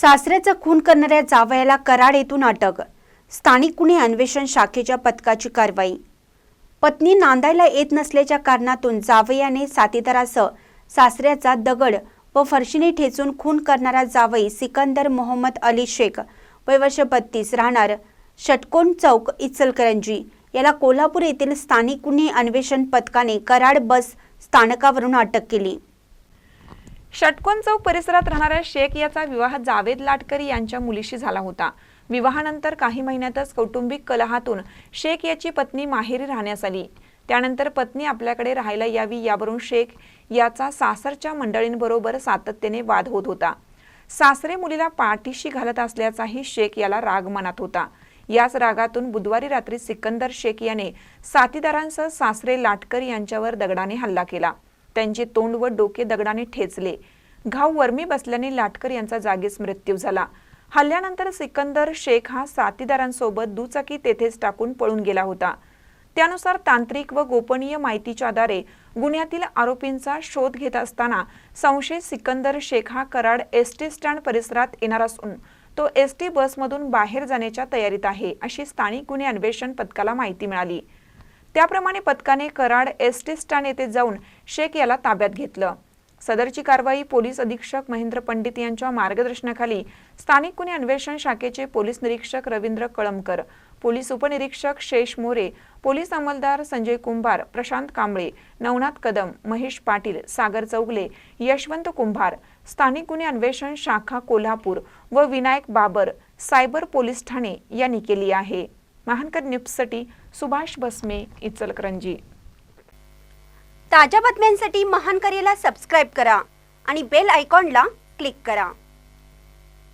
सासऱ्याचा खून करणाऱ्या जावयाला कराड येथून अटक. स्थानिक गुन्हे अन्वेषण शाखेच्या पथकाची कारवाई. पत्नी नांदायला येत नसल्याच्या कारणातून जावयाने साथीदारासह सासऱ्याचा दगड व फरशीने ठेचून खून करणारा जावई सिकंदर मोहम्मद अली शेख वय वर्ष बत्तीस राहणार षटकोन चौक इचलकरंजी. याला कोल्हापूर येथील स्थानिक गुन्हे अन्वेषण पथकाने कराड बस स्थानकावरून अटक केली. षटकोन चौक परिसरात राहणाऱ्या शेख याचा विवाह जावेद लाटकरी यांच्या मुलीशी झाला होता. विवाहानंतर काही महिन्यातच कौटुंबिक कलहातून शेख याची पत्नी माहेरी राहण्यास आली. त्यानंतर पत्नी आपल्याकडे राहायला यावी यावरून शेख याचा सासरच्या मंडळींबरोबर सातत्याने वाद होत होता. सासरे मुलीला पाठीशी घालत असल्याचाही शेख याला राग मनात होता. याच रागातून बुधवारी रात्री सिकंदर शेख याने साथीदारांसह सासरे लाटकर यांच्यावर दगडाने हल्ला केला. त्यांचे तोंड व डोके दगडाने ठेचले. घाव वर्मी बसल्याने लाटकर यांचा जागीच मृत्यू झाला. हल्ल्यानंतर सिकंदर शेख हा साथीदारांसोबत दुचाकी तेथेच टाकून पळून गेला होता. त्यानुसार तांत्रिक व गोपनीय माहितीच्या आधारे गुन्ह्यातील आरोपींचा शोध घेत असताना संशयित सिकंदर शेख हा कराड एस टी स्टँड परिसरात येणार असून तो एस टी बसमधून बाहेर जाण्याच्या तयारीत आहे अशी स्थानिक गुन्हे अन्वेषण पथकाला माहिती मिळाली. त्याप्रमाणे पथकाने कराड एस टी स्टँड येथे जाऊन शेख याला ताब्यात घेतलं. सदरची कारवाई पोलीस अधीक्षक महेंद्र पंडित यांच्या मार्गदर्शनाखाली स्थानिक गुन्हे अन्वेषण शाखेचे पोलीस निरीक्षक रवींद्र कळमकर पोलीस उपनिरीक्षक शेष मोरे पोलीस अंमलदार संजय कुंभार प्रशांत कांबळे नवनाथ कदम महेश पाटील सागर चौगले यशवंत कुंभार स्थानिक गुन्हे अन्वेषण शाखा कोल्हापूर व विनायक बाबर सायबर पोलीस ठाणे यांनी केली आहे. महानकर न्यूजसाठी सुभाष बसमे इचलकरंजी. ताज्या बातम्यांसाठी महानकरेला सबस्क्राईब करा आणि बेल आयकॉनला क्लिक करा.